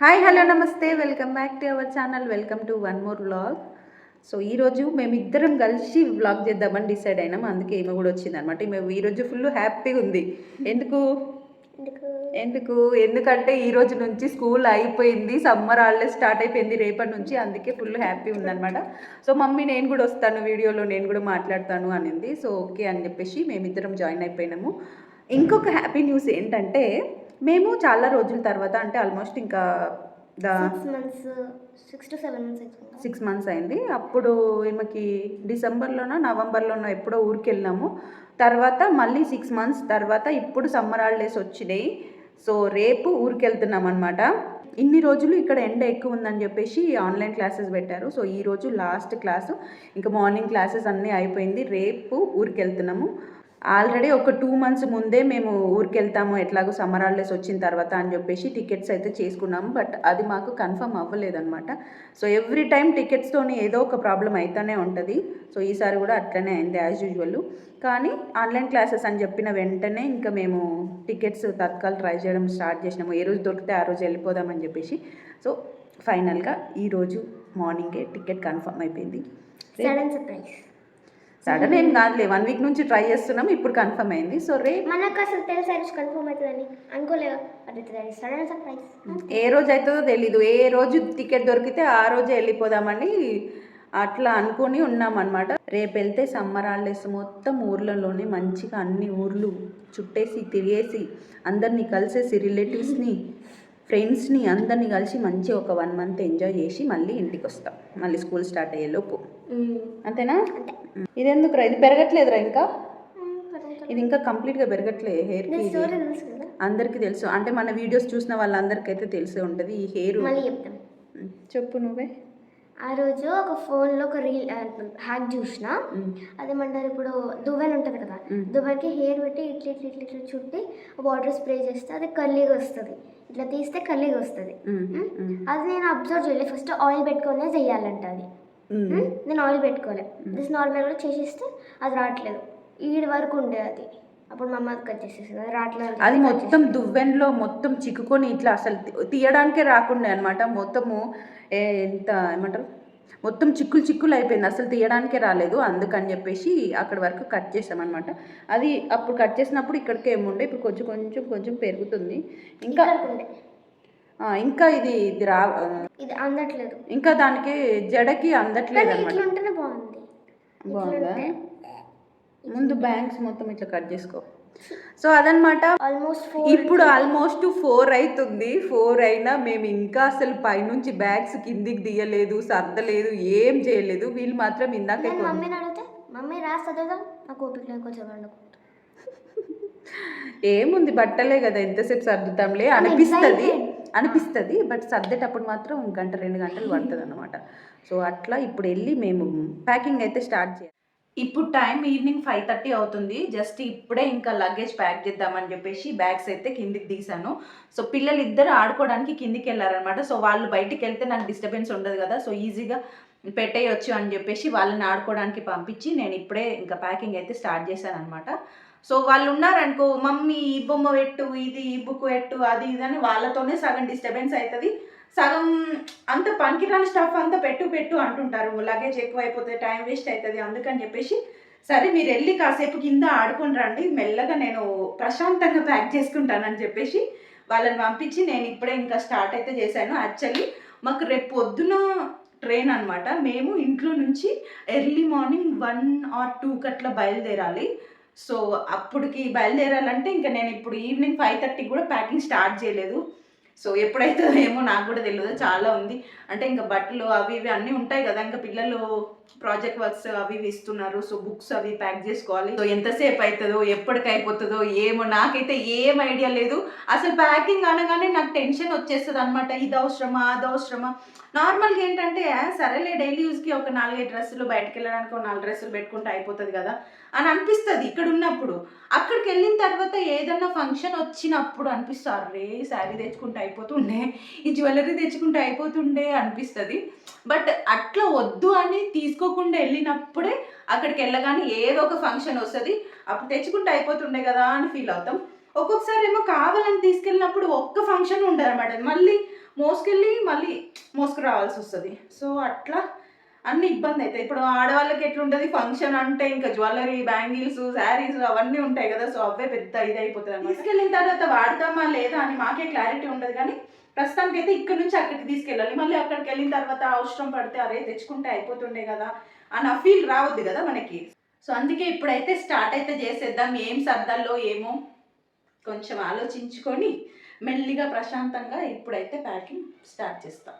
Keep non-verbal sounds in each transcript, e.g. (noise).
Hi hello namaste. Welcome back to our channel. Welcome to one more vlog. So ఈరోజు మేమిద్దరం కలిసి vlog చేద్దామని decide అయినాం. అందుకే ఈమె కూడా వచ్చింది అనమాట ఈమె ఈరోజు ఫుల్ హ్యాపీగా ఉంది. ఎందుకు? ఎందుకు? ఎందుకు? ఎందుకంటే ఈ రోజు నుంచి స్కూల్ అయిపోయింది. సమ్మర్ హాలిడేస్ స్టార్ట్ అయిపోయింది రేపటి నుంచి. అందుకే ఫుల్ హ్యాపీ ఉందన్నమాట. సో మమ్మీ నేను కూడా వస్తాను వీడియోలో. నేను కూడా మాట్లాడతాను అనింది. సో ఓకే అని చెప్పేసి మేమిద్దరం జాయిన్ అయిపోయినాము. ఇంకొక హ్యాపీ న్యూస్ ఏంటంటే మేము చాలా రోజుల తర్వాత అంటే ఆల్మోస్ట్ ఇంకా సిక్స్ మంత్స్ అయింది. అప్పుడు ఈమెకి డిసెంబర్లోనో నవంబర్లోనో ఎప్పుడో ఊరికి వెళ్ళినాము తర్వాత మళ్ళీ సిక్స్ మంత్స్ తర్వాత ఇప్పుడు సమ్మర్ హాలిడేస్ వచ్చినాయి. సో రేపు ఊరికి వెళ్తున్నాం అనమాట ఇన్ని రోజులు ఇక్కడ ఎండ ఎక్కువ ఉందని చెప్పేసి ఆన్లైన్ క్లాసెస్ పెట్టారు. సో ఈ రోజు లాస్ట్ క్లాసు ఇంకా మార్నింగ్ క్లాసెస్ అన్నీ అయిపోయింది. రేపు ఊరికి వెళ్తున్నాము ఆల్రెడీ ఒక టూ మంత్స్ ముందే మేము ఊరికి వెళ్తాము ఎట్లాగో సమ్మర్ హాలిడేస్ వచ్చిన తర్వాత అని చెప్పేసి టికెట్స్ అయితే చేసుకున్నాము. బట్ అది మాకు కన్ఫర్మ్ అవ్వలేదన్నమాట. సో ఎవ్రీ టైం టికెట్స్తోని ఏదో ఒక ప్రాబ్లం అవుతూనే ఉంటుంది. సో ఈసారి కూడా అట్లనే అయింది యాజ్ యూజువల్. కానీ ఆన్లైన్ క్లాసెస్ అని చెప్పిన వెంటనే ఇంకా మేము టికెట్స్ తత్కాల్ ట్రై చేయడం స్టార్ట్ చేసినాము. ఏ రోజు దొరికితే ఆ రోజు వెళ్ళిపోదామని చెప్పేసి. సో ఫైనల్గా ఈరోజు మార్నింగే టికెట్ కన్ఫర్మ్ అయిపోయింది. సడన్ సర్ప్రైజ్ సడన్ ఏం కాదులే వన్ వీక్ నుంచి ట్రై చేస్తున్నాం ఇప్పుడు కన్ఫర్మ్ అయింది. సో రేపు మనకు అసలు తెలుసు కన్ఫర్మ్ అవుతుందని. అనుకోలేదు సడన్ సర్ప్రైజ్ ఏ రోజు అవుతుందో తెలీదు. ఏ రోజు టికెట్ దొరికితే ఆ రోజే వెళ్ళిపోదామని అట్లా అనుకుని ఉన్నామన్నమాట. రేపు వెళ్తే సమ్మర్ హాలిడేస్ మొత్తం ఊర్లలోనే మంచిగా అన్ని ఊర్లు చుట్టేసి తిరిగేసి అందరినీ కలిసేసి రిలేటివ్స్ని ఫ్రెండ్స్ని అందరినీ కలిసి మంచిగా ఒక వన్ మంత్ ఎంజాయ్ చేసి మళ్ళీ ఇంటికి వస్తాం మళ్ళీ స్కూల్ స్టార్ట్ అయ్యేలోపు. అంతేనా? ఇదెందుకురా? ఇది పెరగట్లేదురా ఇంకా? ఇది ఇంకా కంప్లీట్గా పెరగట్లే ఇది. కదా? అందరికీ తెలుసు. అంటే మన వీడియోస్ చూసిన వాళ్ళందరికీ తెలిసే ఉంటుంది ఈ హెయిర్. చెప్పు నువ్వే. ఆ రోజు ఒక ఫోన్లో ఒక రీల్ హ్యాక్ చూసిన. అదేమంటారు ఇప్పుడు దువ్వెన ఉంటుంది కదా. దువ్వెనకి హెయిర్ పెట్టి ఇట్లా ఇట్లా ఇట్లా ఇట్లా చుట్టి వాటర్ స్ప్రే చేస్తే అది కర్లీగా వస్తుంది. ఇట్లా తీస్తే కర్లీగా వస్తుంది. అది నేను అబ్జర్వ్ చేయలేదు. ఫస్ట్ ఆయిల్ పెట్టుకునే చెయ్యాలంట అది? నేను ఆయిల్ పెట్టుకోలే. జస్ట్ నార్మల్గా చేసేస్తే అది రావట్లేదు. ఈడి వరకు ఉండే అది. అప్పుడు మా అమ్మ కట్ చేసేసింది అది మొత్తం దువ్వెనలో మొత్తం చిక్కుకొని ఇట్లా అసలు తీయడానికే రాకుండే అనమాట మొత్తము ఎంత ఏమంటారు? మొత్తం చిక్కులు చిక్కులు అయిపోయింది. అసలు తీయడానికే రాలేదు. అందుకని చెప్పేసి అక్కడ వరకు కట్ చేసామన్నమాట అది అప్పుడు కట్ చేసినప్పుడు ఇక్కడికి ఏముండే? ఇప్పుడు కొంచెం కొంచెం కొంచెం పెరుగుతుంది. ఇంకా ఇంకా ఇది ఇది రా ఇది అందట్లేదు. ఇంకా దానికి జడకి అందట్లేదు అనమాట బాగుంది. బాగుందా? ముందు బ్యాంక్స్ మొత్తం ఇట్లా కట్ చేసుకో. సో అదనమాట ఆల్మోస్ట్ ఇప్పుడు ఆల్మోస్ట్ ఫోర్ అవుతుంది ఫోర్ అయినా మేము ఇంకా అసలు పైనుంచి బ్యాగ్స్ కిందికి దియలేదు సర్దలేదు ఏం చేయలేదు. వీళ్ళు మాత్రం ఇందాకే మమ్మీని అడిగితే మమ్మీ రాస్తుందా నాకు ఓపిక ఏముంది బట్టలే కదా ఎంతసేపు సర్దుతాంలే అనిపిస్తుంది. అనిపిస్తుంది బట్ సర్దేటప్పుడు మాత్రం గంట రెండు గంటలు పడుతుంది అనమాట సో అట్లా ఇప్పుడు వెళ్ళి మేము ప్యాకింగ్ అయితే స్టార్ట్ చేయాలి. ఇప్పుడు టైం ఈవినింగ్ ఫైవ్ థర్టీ అవుతుంది. జస్ట్ ఇప్పుడే ఇంకా లగేజ్ ప్యాక్ చేద్దామని చెప్పేసి బ్యాగ్స్ అయితే కిందికి తీసాను సో పిల్లలు ఇద్దరు ఆడుకోవడానికి కిందికి వెళ్ళారనమాట సో వాళ్ళు బయటికి వెళ్తే నాకు డిస్టర్బెన్స్ ఉండదు కదా. సో ఈజీగా పెట్టేయచ్చు అని చెప్పేసి వాళ్ళని ఆడుకోవడానికి పంపించి నేను ఇప్పుడే ఇంకా ప్యాకింగ్ అయితే స్టార్ట్ చేశాను అనమాట సో వాళ్ళు ఉన్నారనుకో మమ్మీ ఈ బొమ్మ పెట్టు ఇది ఈ బుక్ పెట్టు అది ఇది అని వాళ్ళతోనే సగం డిస్టర్బెన్స్ అవుతుంది. సగం అంత పనికిరాని స్టఫ్ అంతా పెట్టు పెట్టు అంటుంటారు. లగేజ్ ఎక్కువ అయిపోతే టైం వేస్ట్ అవుతుంది అందుకని చెప్పేసి సరే మీరు వెళ్ళి కాసేపు కింద ఆడుకుని రండి. మెల్లగా నేను ప్రశాంతంగా ప్యాక్ చేసుకుంటానని చెప్పేసి వాళ్ళని పంపించి నేను ఇప్పుడే ఇంకా స్టార్ట్ అయితే చేశాను. యాక్చువల్లీ మాకు రేపు పొద్దున ట్రైన్ అనమాట మేము ఇంట్లో నుంచి ఎర్లీ మార్నింగ్ వన్ ఆర్ టూకి అట్లా బయలుదేరాలి. సో అప్పటికి బయలుదేరాలంటే ఇంకా నేను ఇప్పుడు ఈవినింగ్ ఫైవ్ థర్టీకి కూడా ప్యాకింగ్ స్టార్ట్ చేయలేదు. సో ఎప్పుడైతే ఏమో నాకు కూడా తెలియదు చాలా ఉంది. అంటే ఇంకా బట్టలు అవి ఇవి అన్నీ ఉంటాయి కదా ఇంకా పిల్లలు ప్రాజెక్ట్ వర్క్స్ అవి ఇవి ఇస్తున్నారు సో బుక్స్ అవి ప్యాక్ చేసుకోవాలి. సో ఎంతసేపు అవుతుందో ఎప్పటికి అయిపోతుందో ఏమో నాకైతే ఏం ఐడియా లేదు. అసలు ప్యాకింగ్ అనగానే నాకు టెన్షన్ వచ్చేస్తుంది అనమాట ఇది అవసరమా అది అవసరమా? నార్మల్గా ఏంటంటే సరేలే డైలీ యూస్కి ఒక నాలుగైదు డ్రెస్సులు బయటకు వెళ్ళడానికి ఒక నాలుగు డ్రెస్సులు పెట్టుకుంటే అయిపోతుంది కదా. అని అనిపిస్తుంది ఇక్కడ ఉన్నప్పుడు అక్కడికి వెళ్ళిన తర్వాత ఏదన్నా ఫంక్షన్ వచ్చినప్పుడు అనిపిస్తారు రే శారీ తెచ్చుకుంటే అయిపోతుండే ఈ జ్యువెలరీ తెచ్చుకుంటే అయిపోతుండే అనిపిస్తుంది. బట్ అట్లా వద్దు అని తీసుకోకుండా వెళ్ళినప్పుడే అక్కడికి వెళ్ళగానే ఏదో ఒక ఫంక్షన్ వస్తుంది. అప్పుడు తెచ్చుకుంటే అయిపోతుండే కదా అని ఫీల్ అవుతాం. ఒక్కొక్కసారి ఏమో కావాలని తీసుకెళ్ళినప్పుడు ఒక్క ఫంక్షన్ ఉండదు అనమాట మళ్ళీ మోసుకెళ్ళి మళ్ళీ మోసుకు రావాల్సి వస్తుంది. సో అట్లా అన్ని ఇబ్బంది అవుతాయి ఇప్పుడు ఆడవాళ్ళకి ఎట్లుంటుంది? ఫంక్షన్ అంటే ఇంకా జ్యువెలరీ బ్యాంగిల్స్ శారీస్ అవన్నీ ఉంటాయి కదా సో అవే పెద్ద ఇది అయిపోతుంది తీసుకెళ్ళిన తర్వాత వాడతామా లేదా అని మాకే క్లారిటీ ఉండదు కానీ ప్రస్తుతానికి అయితే ఇక్కడ నుంచి అక్కడికి తీసుకెళ్ళాలి. మళ్ళీ అక్కడికి వెళ్ళిన తర్వాత అవసరం పడితే అరే తెచ్చుకుంటే అయిపోతుండే కదా అని ఆ ఫీల్ రావద్దు కదా మనకి. సో అందుకే ఇప్పుడైతే స్టార్ట్ అయితే చేసేద్దాం. ఏం సర్దాల్లో ఏమో కొంచెం ఆలోచించుకొని మెల్లిగా ప్రశాంతంగా ఇప్పుడైతే ప్యాకింగ్ స్టార్ట్ చేస్తాం.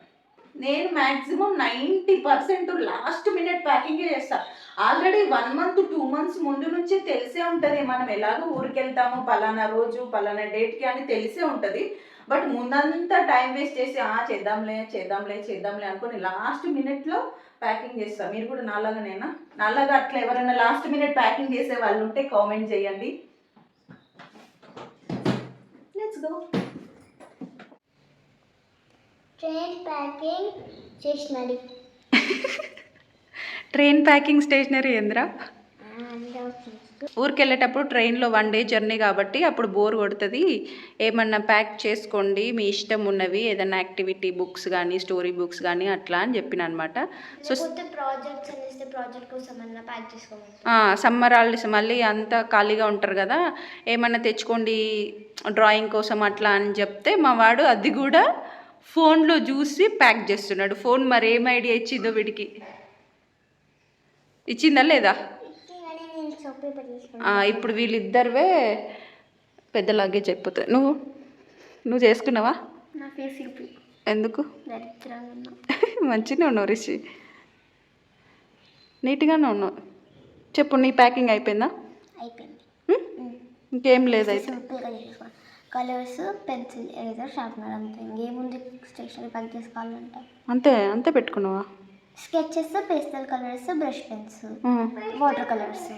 నేను maximum ninety percent last minute ప్యాకింగే చేస్తా. Already one month two months ముందు నుంచే తెలిసే ఉంటుంది మనం ఎలాగో ఊరికెళ్తాము పలానా రోజు పలానా డేట్కి అని తెలిసే ఉంటుంది. బట్ ముందంతా టైం వేస్ట్ చేసి ఆ చేద్దాంలే చేద్దాంలే చేద్దాంలే అనుకుని లాస్ట్ మినిట్లో ప్యాకింగ్ చేస్తా. మీరు కూడా నాలాగానేనా నాలాగా అట్లా ఎవరైనా లాస్ట్ మినిట్ ప్యాకింగ్ చేసే వాళ్ళు ఉంటే కామెంట్ చేయండి. లెట్స్ గో ట్రైన్ ప్యాకింగ్ చేసినది ట్రైన్ ప్యాకింగ్ స్టేషనరీ ఏంద్రా? ఊరికి వెళ్ళేటప్పుడు ట్రైన్లో వన్ డే జర్నీ కాబట్టి అప్పుడు బోర్ కొడుతుంది. ఏమన్నా ప్యాక్ చేసుకోండి మీ ఇష్టం ఉన్నవి ఏదైనా యాక్టివిటీ బుక్స్ కానీ స్టోరీ బుక్స్ కానీ అట్లా అని చెప్పిన అనమాట సో సమ్మర్ హాలిడేస్ మళ్ళీ అంతా ఖాళీగా ఉంటారు కదా. ఏమన్నా తెచ్చుకోండి డ్రాయింగ్ కోసం అట్లా అని చెప్తే మా వాడు అది కూడా ఫోన్లో చూసి ప్యాక్ చేస్తున్నాడు. ఫోన్ మరి ఏం ఐడియా ఇచ్చిందో వీడికి? ఇచ్చిందా లేదా? ఇప్పుడు వీళ్ళిద్దరివే పెద్ద లగేజ్ అయిపోతుంది నువ్వు? నువ్వు చేసుకున్నావా? ఎందుకు? (laughs) మంచిగానే ఉన్నావు రిషి. నీట్గానే ఉన్నావు. చెప్పు నీ ప్యాకింగ్ అయిపోయిందా? అయిపోయింది? ఇంకేం లేదైతే కలర్స్ పెన్సిల్ ఏదో షార్ప్నర్ అంతే. ఇంకేముంది? స్టేషనరీ ప్యాక్ చేసుకోవాలంటే. అంతే అంతే పెట్టుకున్నావా? Sketches pastel colours brush pens. Water colours.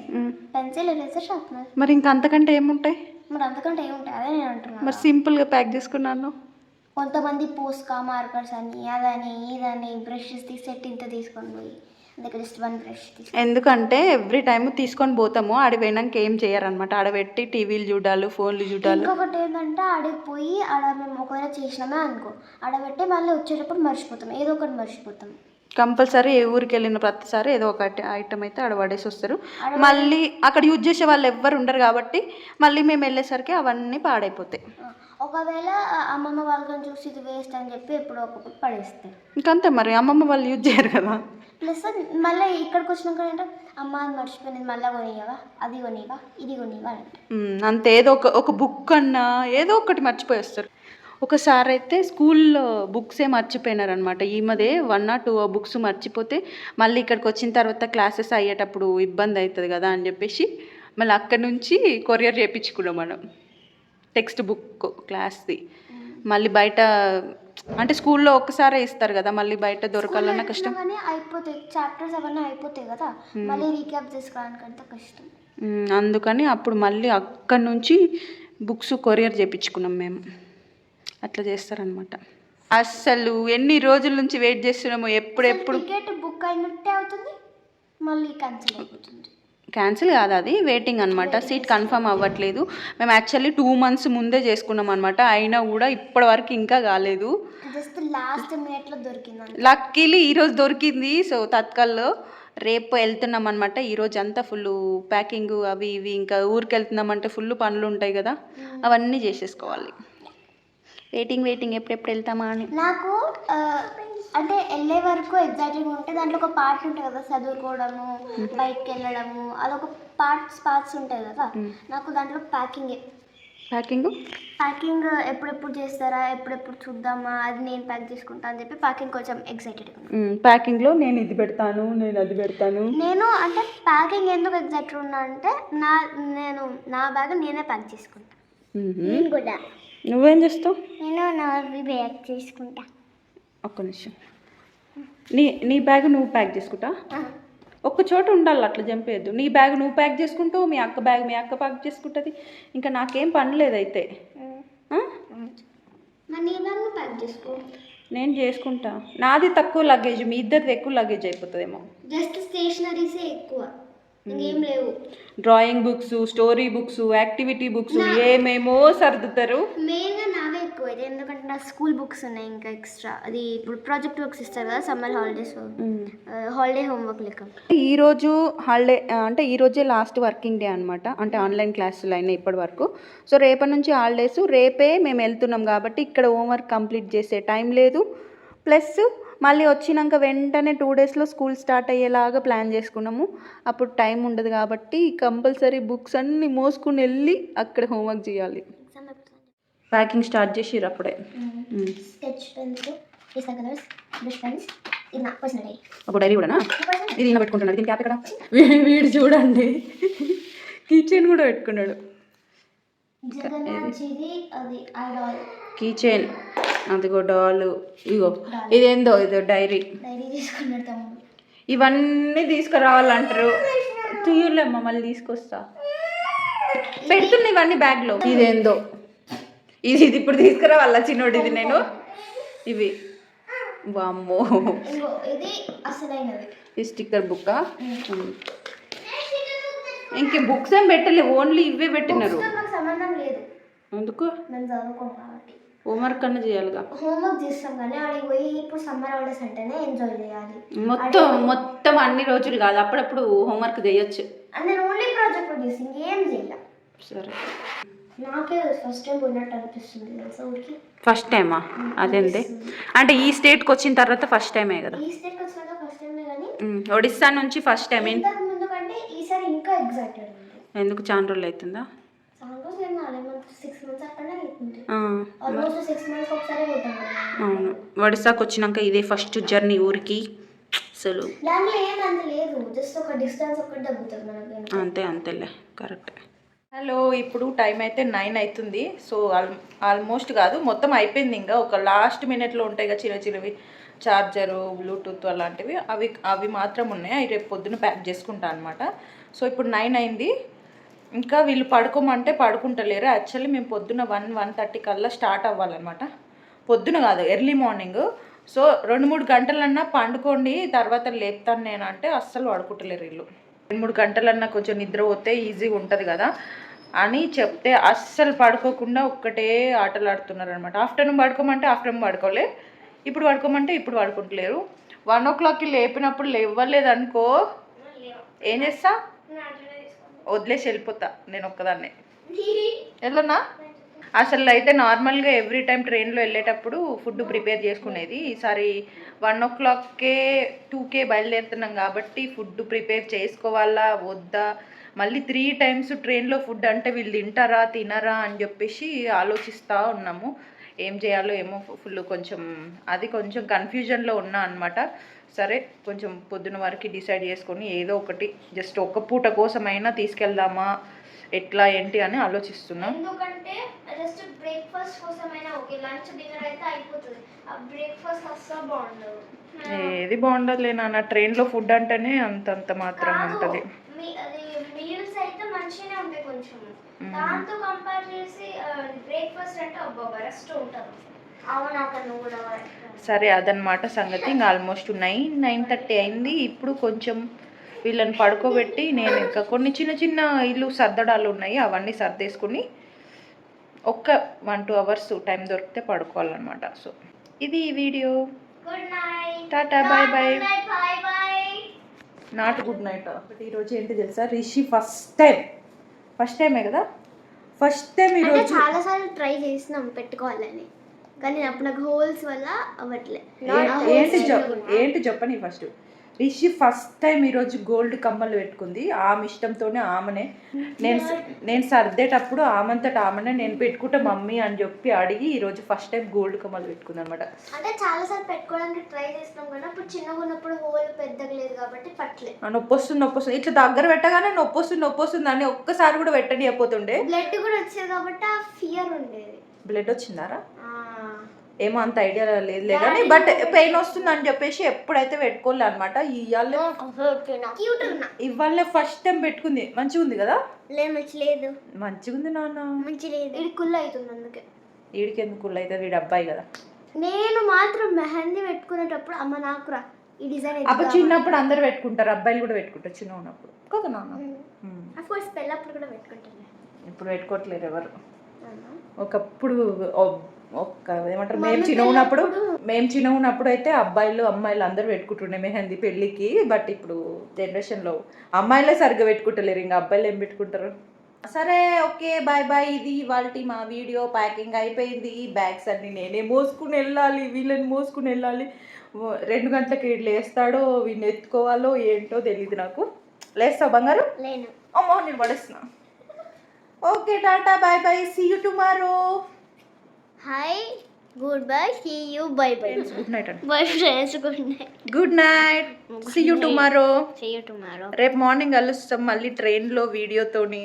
Pencil eraser sharpener. మరి ఇంకా అంతకంటే ఏముంటాయి? మరి అంతకంటే ఏముంటాయి? అదే నేను అంటున్నాను మరి సింపుల్గా ప్యాక్ చేసుకున్నాను. కొంతమంది పోస్కా మార్కర్స్ అని అదని ఇదని బ్రషెస్ తీసి సెట్ ఇంత తీసుకొని పోయి. ఎందుకంటే ఎవ్రీ టైం తీసుకొని పోతాము ఆడ పోయినాక ఏం చేయరనమాట ఆడ పెట్టి టీవీలు చూడాలి ఫోన్లు చూడాలి. ఇంకొకటి ఏంటంటే ఆడికి పోయి ఆడ మేము ఒకవేళ చేసినామే అనుకో ఆడ పెట్టి మళ్ళీ వచ్చేటప్పుడు మర్చిపోతాం ఏదో ఒకటి మర్చిపోతాం. కంపల్సరీ ఏ ఊరికి వెళ్ళిన ప్రతిసారి ఏదో ఒక ఐటమ్ అయితే ఆడ పడేసి వస్తారు. మళ్ళీ అక్కడ యూజ్ చేసే వాళ్ళు ఎవ్వరు ఉండరు కాబట్టి మళ్ళీ మేము వెళ్ళేసరికి అవన్నీ పాడైపోతాయి. ఒకవేళ అమ్మమ్మ వాళ్ళని చూసి ఇది వేస్ట్ అని చెప్పి ఎప్పుడో ఒకప్పుడు పడేస్తారు ఇంకంతే మరి అమ్మమ్మ వాళ్ళు యూజ్ చేయరు కదా. ప్లస్ మళ్ళీ ఇక్కడికి వచ్చినాక ఏంటంటే అమ్మ అది మర్చిపోయింది మళ్ళీ కొనియవా అది కొనివా ఇది కొనివా అంటే అంతే ఏదో ఒక ఒక బుక్ అన్నా ఏదో ఒకటి మర్చిపోయి వస్తారు. ఒకసారి అయితే స్కూల్లో బుక్సే మర్చిపోయినారనమాట ఈమెదే వన్ ఆర్ టూ బుక్స్ మర్చిపోతే మళ్ళీ ఇక్కడికి వచ్చిన తర్వాత క్లాసెస్ అయ్యేటప్పుడు ఇబ్బంది అవుతుంది కదా అని చెప్పేసి మళ్ళీ అక్కడి నుంచి కొరియర్ చేయించుకున్నాం మనం. టెక్స్ట్ బుక్ క్లాస్ది. మళ్ళీ బయట అంటే స్కూల్లో ఒక్కసారే ఇస్తారు కదా మళ్ళీ బయట దొరకాలన్నా కష్టం. అయిపోతాయి చాప్టర్స్ అవన్నీ అయిపోతాయి కదా మళ్ళీ రీక్యాప్ చేసుకోవడానికంటే కష్టం. ఉమ్, అందుకని అప్పుడు మళ్ళీ అక్కడి నుంచి బుక్స్ కొరియర్ చేయించుకున్నాం మేము. అట్లా చేస్తారనమాట అస్సలు ఎన్ని రోజుల నుంచి వెయిట్ చేస్తున్నామో ఎప్పుడెప్పుడు టికెట్ బుక్ అయినట్టే అవుతుంది మళ్ళీ క్యాన్సిల్ అయిపోతుంది. క్యాన్సిల్ కాదు అది. వెయిటింగ్ అనమాట సీట్ కన్ఫర్మ్ అవ్వట్లేదు. మేము యాక్చువల్లీ టూ మంత్స్ ముందే చేసుకున్నాం అనమాట అయినా కూడా ఇప్పటి వరకు ఇంకా కాలేదు. లక్కీలీ ఈరోజు దొరికింది. సో తత్కాల్లో రేపు వెళ్తున్నాం అనమాట ఈరోజు అంతా ఫుల్ ప్యాకింగ్ అవి ఇవి ఇంకా ఊరికి వెళ్తున్నామంటే ఫుల్ పనులు ఉంటాయి కదా. అవన్నీ చేసేసుకోవాలి. వెయిటింగ్ వెయిటింగ్ ఎప్పుడెప్పుడు వెళ్తామా అని. నాకు అంటే వెళ్ళే వరకు ఎగ్జైటింగ్ ఉంటే దాంట్లో ఒక పార్ట్ ఉంటుంది కదా చదువుకోవడము బయటకు వెళ్ళడము అదొక పార్ట్స్ పార్ట్స్ ఉంటాయి కదా. నాకు దాంట్లో ప్యాకింగ్ ప్యాకింగ్ ప్యాకింగ్ ఎప్పుడెప్పుడు చేస్తారా ఎప్పుడెప్పుడు చూద్దామా అది నేను ప్యాక్ చేసుకుంటా అని చెప్పి ప్యాకింగ్ కొంచెం ఎగ్జైటెడ్ ప్యాకింగ్లో నేను ఇది పెడతాను నేను అది పెడతాను. నేను అంటే ప్యాకింగ్ ఎందుకు ఎగ్జైటెడ్ ఉన్నా అంటే నా నేను నా బ్యాగ్ నేనే ప్యాక్ చేసుకుంటా. కూడా. నువ్వేం చేస్తావు? నేను నా బ్యాగ్ చేసుకుంటా. ఒక్క నిమిషం. నీ నీ బ్యాగ్ నువ్వు ప్యాక్ చేసుకుంటా? ఒక్క చోట ఉండాలి అట్లా చంపేయద్దు. నీ బ్యాగ్ నువ్వు ప్యాక్ చేసుకుంటావు మీ అక్క బ్యాగ్ మీ అక్క ప్యాక్ చేసుకుంటుంది. ఇంకా నాకేం పని లేదు అయితే. నేను చేసుకుంటా. నాది తక్కువ లగేజ్ మీ ఇద్దరిది ఎక్కువ లగేజ్ అయిపోతుందేమో. జస్ట్ స్టేషనరీసే ఎక్కువ. ఇంకేం లేవు. Drawing books story books activity books ఏమేమో సర్దుతారు. మెయిన్గా అయితే ఎందుకంటే నా స్కూల్ బుక్స్ ఉన్నాయి ఇంకా ఎక్స్ట్రా. అది ఇప్పుడు ప్రాజెక్ట్ వర్క్స్ ఇస్తారు కదా సమ్మర్ హాలిడేస్. హాలిడే హోంవర్క్ లెక్క. ఈరోజు హాలిడే అంటే ఈ రోజే లాస్ట్ వర్కింగ్ డే అనమాట అంటే ఆన్లైన్ క్లాసులు అయినాయి ఇప్పటి వరకు. సో రేపటి నుంచి హాలిడేస్. రేపే మేము వెళ్తున్నాం కాబట్టి ఇక్కడ హోంవర్క్ కంప్లీట్ చేసే టైం లేదు. ప్లస్ మళ్ళీ వచ్చినాక వెంటనే టూ డేస్లో స్కూల్ స్టార్ట్ అయ్యేలాగా ప్లాన్ చేసుకున్నాము. అప్పుడు టైం ఉండదు కాబట్టి కంపల్సరీ బుక్స్ అన్నీ మోసుకుని వెళ్ళి అక్కడ హోంవర్క్ చేయాలి. ప్యాకింగ్ స్టార్ట్ చేసిర్రు అప్పుడే. Sketch pens pista colours brush pens ఇది నా పర్సనల్ డైరీ ఒక డైరీ కూడానా ఇది పెట్టుకుంటున్నాడు. దీని క్యాప్ ఎక్కడ? వీ- వీడు చూడండి. కిచెన్ కూడా పెట్టుకున్నాడు. కీచైన్. అదిగో డాలు ఇగో ఇదేందో? ఇదో డైరీ. ఇవన్నీ తీసుకురావాలంటారు. తీయలేమ్మా మళ్ళీ తీసుకొస్తా. పెడుతున్నా ఇవన్నీ బ్యాగ్లో. ఇదేందో? ఇది ఇది ఇప్పుడు తీసుకురావాలా చిన్నోడు ఇది నేను. ఇవి. వామ్మో. ఇది అసలైనది. ఈ స్టిక్కర్ బుక్ ఇంక బుక్స్ ఏం పెట్టలే ఓన్లీ ఇవే పెట్టినారు. సంబంధం లేదు. ఎందుకు? కాబట్టి. హోంవర్క్ అన్న చేయాలిగా. హోంవర్క్ చేస్తాం కానీ ఆడికి పోయి ఇప్పుడు సమ్మర్ హాలిడేస్ అంటేనే ఎంజాయ్ చేయాలి. మొత్తం మొత్తం అన్ని రోజులు కాదు అప్పుడప్పుడు హోంవర్క్ చేయొచ్చు. నేను ఓన్లీ ప్రాజెక్ట్ చేసి ఇంకేం చేయాలి. సరే. నాకే ఫస్ట్ టైం పోయినట్టు అనిపిస్తుంది తెలుసా ఊరికి? ఫస్ట్ టైమా అదేంటి అంటే ఈ స్టేట్కి వచ్చిన తర్వాత ఫస్ట్ టైమే కదా? ఈ స్టేట్కి వచ్చినాక ఫస్ట్ టైమే కానీ ఉమ్, ఒడిస్సా నుంచి ఫస్ట్ టైం ఇంతకు ముందు కంటే ఈసారి ఇంకా ఎగ్జైటెడ్ ఉంది. ఎందుకు చాలా రోజులు అవుతుందా అవును. ఒడిస్సాకి వచ్చినాక ఇదే ఫస్ట్ జర్నీ ఊరికి. అసలు. అంతే అంతేలే. కరెక్ట్ హలో ఇప్పుడు టైం అయితే నైన్ అవుతుంది సో ఆల్ ఆల్మోస్ట్ కాదు మొత్తం అయిపోయింది ఇంకా. ఒక లాస్ట్ మినిట్లో ఉంటాయి కదా చిన్న చిన్నవి. చార్జరు బ్లూటూత్ అలాంటివి. అవి అవి మాత్రం ఉన్నాయి. అవి రేపు పొద్దున ప్యాక్ చేసుకుంటా అనమాట సో ఇప్పుడు నైన్ అయింది. ఇంకా వీళ్ళు పడుకోమంటే పడుకుంటలేరు. యాక్చువల్లీ మేము పొద్దున వన్ వన్ థర్టీ కల్లా స్టార్ట్ అవ్వాలన్నమాట. పొద్దున కాదు ఎర్లీ మార్నింగ్. సో రెండు మూడు గంటలన్నా పండుకోండి తర్వాత లేపుతాను నేను అంటే అస్సలు పడుకుంటలేరు వీళ్ళు. రెండు మూడు గంటలన్నా కొంచెం నిద్ర పోతే ఈజీగా ఉంటుంది కదా అని చెప్తే అస్సలు పడుకోకుండా ఒక్కటే ఆటలు ఆడుతున్నారు అనమాట ఆఫ్టర్నూన్ పడుకోమంటే ఆఫ్టర్నూన్ పడుకోలే ఇప్పుడు పడుకోమంటే ఇప్పుడు పడుకుంటలేరు. వన్ ఓ క్లాక్కి లేపినప్పుడు లేవలేదు అనుకో ఏం చేస్తా? వదిలేసి వెళ్ళిపోతా నేను ఒక్కదాన్నే. వెళ్ళనా? అసలు అయితే నార్మల్గా ఎవ్రీ టైం ట్రైన్లో వెళ్ళేటప్పుడు ఫుడ్ ప్రిపేర్ చేసుకునేది. ఈసారి వన్ ఓ క్లాక్కే టూకే బయలుదేరుతున్నాం కాబట్టి ఫుడ్ ప్రిపేర్ చేసుకోవాలా వద్దా? మళ్ళీ త్రీ టైమ్స్ ట్రైన్లో ఫుడ్ అంటే వీళ్ళు తింటారా తినరా అని చెప్పేసి ఆలోచిస్తూ ఉన్నాము. ఏం చేయాలో ఏమో ఫుల్ కొంచెం అది కొంచెం కన్ఫ్యూజన్లో ఉన్నా అనమాట సరే కొంచెం పొద్దున వరకు డిసైడ్ చేసుకొని ఏదో ఒకటి జస్ట్ ఒక్క పూట కోసమైనా తీసుకెళ్దామా ఎట్లా ఏంటి అని ఆలోచిస్తున్నాం. ఎందుకంటే జస్ట్ బ్రేక్ఫాస్ట్ కోసమైనా ఓకే లంచ్ డిన్నర్ అయితే అయిపోతుంది. ఆ బ్రేక్ఫాస్ట్ అస్సలు బాగుండదు. ఏది బాగుండదులే నాన్న ట్రైన్లో ఫుడ్ అంటేనే అంతంత మాత్రం కాదు, ఉంటుంది. అది మీల్స్ అయితే మంచిగానే ఉంటాయి కొంచెం. దాంతో కంపేర్ చేసి బ్రేక్ఫాస్ట్ అంటే అబ్బా రెస్ట్ ఉంటుంది. సరే అదనమాట సంగతి. ఇంకా ఆల్మోస్ట్ నైన్ నైన్ థర్టీ అయింది. ఇప్పుడు కొంచెం వీళ్ళని పడుకోబెట్టి నేను ఇంకా కొన్ని చిన్న చిన్న ఇల్లు సర్దడాలు ఉన్నాయి. అవన్నీ సర్దేసుకుని ఒక్క వన్ టూ అవర్స్ టైం దొరికితే పడుకోవాలన్నమాట. సో ఇది ఈ video tata bye bye not good night ఒకటి ఈరోజు ఏంటి తెలుసా? రిషి ఫస్ట్ టైం ఫస్ట్ టైమే కదా? ఫస్ట్ టైం ఈరోజు చాలా సార్లు ట్రై చేసినాం పెట్టుకోవాలని. కానీ అప్పుడు నాకు హోల్స్ వల్ల అవ్వట్లే. ఏ- ఏంటి చెప్ ఏంటి చెప్పని ఫస్ట్ రిషి ఫస్ట్ టైం ఈరోజు గోల్డ్ కమ్మలు పెట్టుకుంది. ఆమె ఇష్టంతోనే ఆమెనే. నేను నేను సర్దేటప్పుడు ఆమెంతట ఆమెనే నేను పెట్టుకుంటే మమ్మీ అని చెప్పి అడిగి ఈరోజు ఫస్ట్ టైం గోల్డ్ కమ్మలు పెట్టుకుంది అనమాట అంటే చాలా సార్లు పెట్టుకోవడానికి ట్రై చేసినాం కానీ అప్పుడు చిన్నగా ఉన్నప్పుడు హోల్ పెద్దగా లేదు కాబట్టి పట్టలే. నొప్పి వస్తుంది నొప్పి వస్తుంది. ఇట్లా దగ్గర పెట్టగానే నొప్పి వస్తుంది నొప్పి వస్తుంది అని ఒక్కసారి కూడా పెట్టని అయిపోతుండే బ్లడ్ కూడా వచ్చేది కాబట్టి ఆ ఫియర్ ఉండేది. బ్లడ్ వచ్చిందారా? ఏమో అంత ఐడియా లేదులే కానీ బట్ పెయిన్ వస్తుంది అని చెప్పేసి ఎప్పుడైతే పెట్టుకోలే అనమాట ఇవాళ ఫస్ట్ టైం పెట్టుకుంది. మంచిగా ఉంది కదా? లేదు మంచి లేదు. మంచిగా ఉంది నాన్న. మంచి లేదు. ఇది కుల్ల అవుతుంది అందుకే. వీడికి ఎందుకు అయితే వీడి అబ్బాయి కదా. నేను మాత్రం మెహందీ పెట్టుకునేటప్పుడు అమ్మ నాకు రా ఈ డిజైన్ అప్పుడు చిన్నప్పుడు అందరు పెట్టుకుంటారు అబ్బాయిలు కూడా పెట్టుకుంటారు చిన్న ఉన్నప్పుడు కదా నాన్న. అఫ్ కోర్స్ పెళ్ళప్పుడు కూడా పెట్టుకుంటాను. ఇప్పుడు పెట్టుకోవట్లేరు ఎవరు. ఒకప్పుడు ఓ- ఒక ఏమంటారు మేము చిన్న ఉన్నప్పుడు మేము చిన్న ఉన్నప్పుడు అయితే అబ్బాయిలు అమ్మాయిలు అందరూ పెట్టుకుంటుండే మెహందీ పెళ్ళికి బట్ ఇప్పుడు జనరేషన్లో అమ్మాయిలే సరిగ్గా పెట్టుకుంటలేరు ఇంకా అబ్బాయిలు ఏం పెట్టుకుంటారు? సరే ఓకే బాయ్ బాయ్ ఇది ఇవాళ మా వీడియో ప్యాకింగ్ అయిపోయింది బ్యాగ్స్ అన్ని నేనే మోసుకుని వెళ్ళాలి వీళ్ళని మోసుకుని వెళ్ళాలి. రెండు గంటలకి లేస్తాడో వీడిని ఎత్తుకోవాలో ఏంటో తెలియదు నాకు. లేస్తావు బంగారు? అమ్మో నేను పడేస్తున్నా. Okay tata bye bye see you tomorrow hi good bye see you bye bye good night అండి. Bye friends good night good night see you tomorrow see you tomorrow రేపు మార్నింగ్ కలుస్తాం మళ్ళీ ట్రైన్లో వీడియోతోని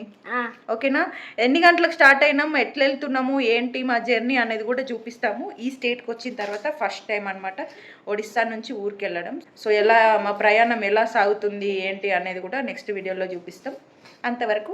ఓకేనా? ఎన్ని గంటలకు స్టార్ట్ అయినాము? ఎట్లా వెళ్తున్నాము? ఏంటి మా జర్నీ అనేది కూడా చూపిస్తాము. ఈ స్టేట్కి వచ్చిన తర్వాత ఫస్ట్ టైం అనమాట ఒడిస్సా నుంచి ఊరికి వెళ్ళడం. సో ఎలా మా ప్రయాణం ఎలా సాగుతుంది ఏంటి అనేది కూడా నెక్స్ట్ వీడియోలో చూపిస్తాం. అంతవరకు